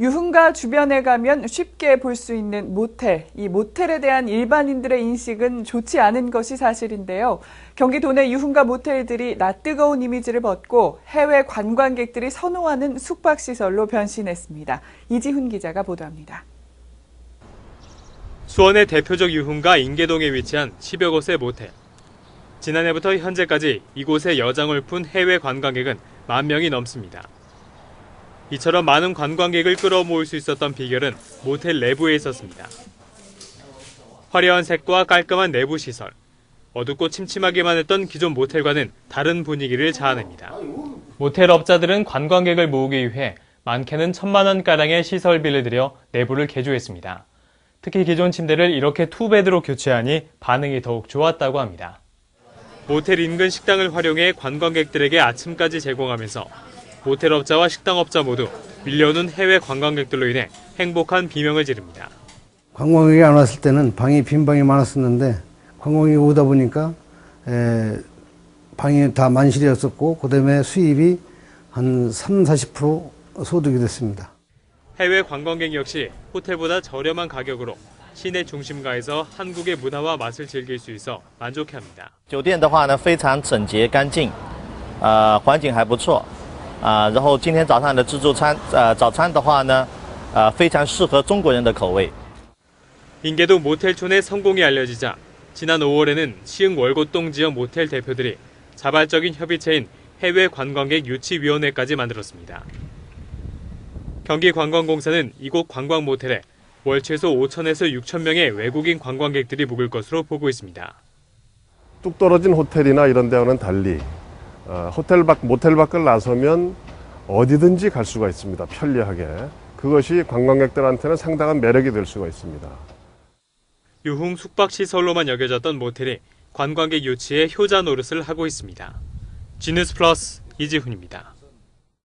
유흥가 주변에 가면 쉽게 볼 수 있는 모텔. 이 모텔에 대한 일반인들의 인식은 좋지 않은 것이 사실인데요. 경기도 내 유흥가 모텔들이 낯뜨거운 이미지를 벗고 해외 관광객들이 선호하는 숙박시설로 변신했습니다. 이지훈 기자가 보도합니다. 수원의 대표적 유흥가 인계동에 위치한 10여 곳의 모텔. 지난해부터 현재까지 이곳에 여장을 푼 해외 관광객은 만 명이 넘습니다. 이처럼 많은 관광객을 끌어모을 수 있었던 비결은 모텔 내부에 있었습니다. 화려한 색과 깔끔한 내부 시설, 어둡고 침침하기만 했던 기존 모텔과는 다른 분위기를 자아냅니다. 모텔 업자들은 관광객을 모으기 위해 많게는 천만 원가량의 시설비를 들여 내부를 개조했습니다. 특히 기존 침대를 이렇게 투베드로 교체하니 반응이 더욱 좋았다고 합니다. 모텔 인근 식당을 활용해 관광객들에게 아침까지 제공하면서 모텔 업자와 식당업자 모두 밀려오는 해외 관광객들로 인해 행복한 비명을 지릅니다. 관광객이 안 왔을 때는 방이 빈 방이 많았었는데 관광객이 오다 보니까 에, 방이 다 만실이었었고 그다음에 수입이 한 3, 40% 소득이 됐습니다. 해외 관광객 역시 호텔보다 저렴한 가격으로 시내 중심가에서 한국의 문화와 맛을 즐길 수 있어 만족해합니다. 酒店的话呢，非常整洁干净，呃，环境还不错， 啊、然后今天早上的自助餐，呃，早餐的话呢，呃，非常适合中国人的口味。 인계동 모텔촌의 성공이 알려지자 지난 5월에는 시흥 월곶동 지역 모텔 대표들이 자발적인 협의체인 해외 관광객 유치위원회까지 만들었습니다. 경기관광공사는 이곳 관광 모텔에 월 최소 5천에서 6천 명의 외국인 관광객들이 묵을 것으로 보고 있습니다. 뚝 떨어진 호텔이나 이런 데와는 달리 어, 호텔 밖 모텔 밖을 나서면 어디든지 갈 수가 있습니다. 편리하게 그것이 관광객들한테는 상당한 매력이 될 수가 있습니다. 유흥 숙박시설로만 여겨졌던 모텔이 관광객 유치에 효자 노릇을 하고 있습니다. 지뉴스 플러스 이지훈입니다.